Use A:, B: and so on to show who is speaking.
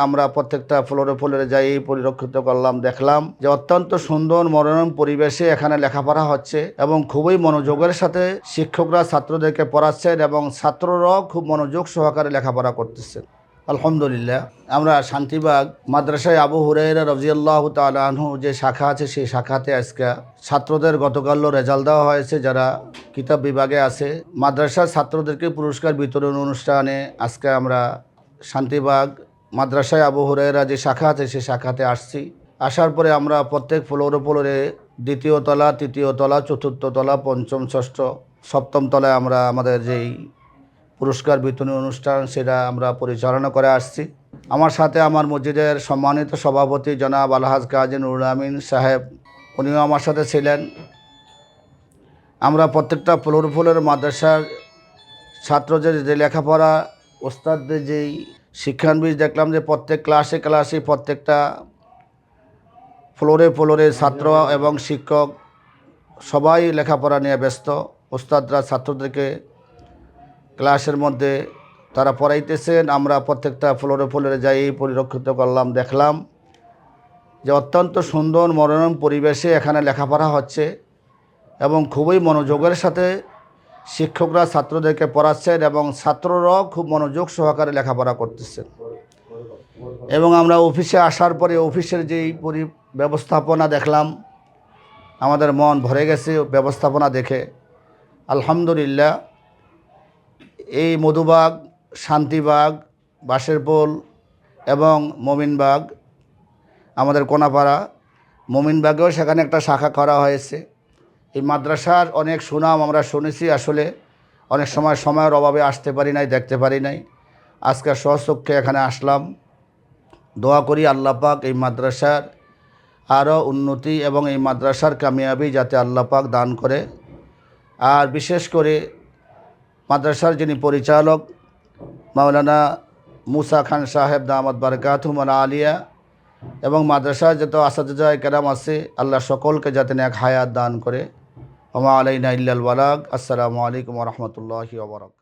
A: আমরা প্রত্যেকটা ফ্লোরে ফ্লোরে যাই পরিলক্ষিত করলাম, দেখলাম যে অত্যন্ত সুন্দর মনোরম পরিবেশে এখানে লেখাপড়া হচ্ছে এবং খুবই মনোযোগের সাথে শিক্ষকরা ছাত্রদেরকে পড়াচ্ছেন এবং ছাত্ররাও খুব মনোযোগ সহকারে লেখাপড়া করতেছেন। আলহামদুলিল্লাহ, আমরা শান্তিবাগ মাদ্রাসায় আবু হুরাইরা রজিয়াল্লাহ তালু যে শাখা আছে, সেই শাখাতে আজকে ছাত্রদের গতকালও রেজাল্ট দেওয়া হয়েছে, যারা কিতাব বিভাগে আছে। মাদ্রাসার ছাত্রদেরকে পুরস্কার বিতরণ অনুষ্ঠানে আজকে আমরা শান্তিবাগ মাদ্রাসায় আবু হুরাইরা যে শাখা আছে সেই শাখাতে আসছি। আসার পরে আমরা প্রত্যেক ফ্লোরে ফ্লোরে দ্বিতীয় তলা, তৃতীয় তলা, চতুর্থ তলা, পঞ্চম, ষষ্ঠ, সপ্তম তলায় আমরা আমাদের যেই পুরস্কার বিতরণী অনুষ্ঠান, সেটা আমরা পরিচালনা করে আসছি। আমার সাথে আমার মসজিদের সম্মানিত সভাপতি জনাব আলহাজ কাজী নুরুল আমিন সাহেব, উনিও আমার সাথে ছিলেন। আমরা প্রত্যেকটা ফ্লোর ফ্লোর মাদ্রাসার ছাত্রদের যে লেখাপড়া, ওস্তাদদের যেই শিক্ষানবিশ দেখলাম যে প্রত্যেক ক্লাসে ক্লাসে প্রত্যেকটা ফ্লোরে ফ্লোরে ছাত্র এবং শিক্ষক সবাই লেখাপড়া নিয়ে ব্যস্ত। ওস্তাদরা ছাত্রদেরকে ক্লাসের মধ্যে তারা পড়াইতেছেন। আমরা প্রত্যেকটা ফ্লোরে ফ্লোরে যাই পরিলক্ষিত করলাম, দেখলাম যে অত্যন্ত সুন্দর মনোরম পরিবেশে এখানে লেখাপড়া হচ্ছে এবং খুবই মনোযোগের সাথে শিক্ষকরা ছাত্রদেরকে পড়াচ্ছেন এবং ছাত্ররাও খুব মনোযোগ সহকারে লেখাপড়া করতেছেন। এবং আমরা অফিসে আসার পরে অফিসের যেই পরি ব্যবস্থাপনা দেখলাম, আমাদের মন ভরে গেছে ব্যবস্থাপনা দেখে। আলহামদুলিল্লাহ, এই মধুবাগ, শান্তিবাগ, বাঁশেরপোল এবং মমিনবাগ, আমাদের কোনাপাড়া, মমিনবাগেও সেখানে একটা শাখা করা হয়েছে। এই মাদ্রাসার অনেক সুনাম আমরা শুনেছি আসলে। অনেক সময় সময়ের অভাবে আসতে পারি নাই, দেখতে পারি নাই। আজকে স্বচক্ষে এখানে আসলাম। দোয়া করি আল্লাহ পাক এই মাদ্রাসার আরও উন্নতি এবং এই মাদ্রাসার কামিয়াবি যাতে আল্লাহ পাক দান করে। আর বিশেষ করে মাদ্রাসার যিনি পরিচালক, মাওলানা মুসা খান সাহেব দামাদ বারকাতুমান আলিয়া এবং মাদ্রাসার যত আসাদুজায় কেরাম আছে, আল্লাহ সকলকে যাতে এক হায়াত দান করে। ওমা আলাইনা ইল্লাল ওয়ালাক আসসালামু আলাইকুম রহমতুল্লাহি ওবরাক